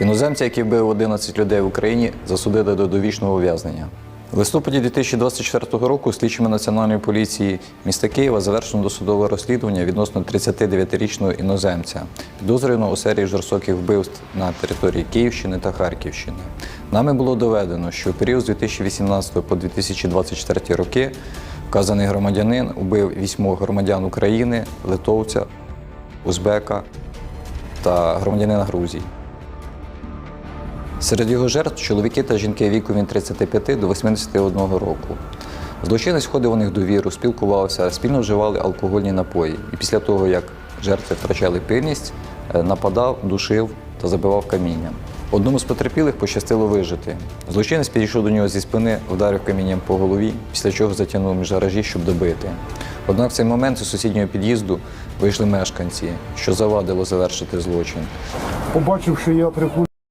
Іноземця, який вбив 11 людей в Україні, засудили до довічного ув'язнення. В листопаді 2024 року слідчими Національної поліції міста Києва завершено досудове розслідування відносно 39-річного іноземця, підозрюваного у серії жорстоких вбивств на території Київщини та Харківщини. Нами було доведено, що в період з 2018 по 2024 роки вказаний громадянин убив вісьмох громадян України, литовця, узбека та громадянина Грузії. Серед його жертв чоловіки та жінки віком від 35 до 81 року. Злочинець входив у них довіру, спілкувався, спільно вживали алкогольні напої. І після того, як жертви втрачали пильність, е, нападав, душив та забивав камінням. Одному з потерпілих пощастило вижити. Злочинець підійшов до нього зі спини, вдарив камінням по голові, після чого затягнув між щоб добити. Однак в цей момент з сусіднього під'їзду вийшли мешканці, що завадило завершити злочин. Побачив, що я приходжу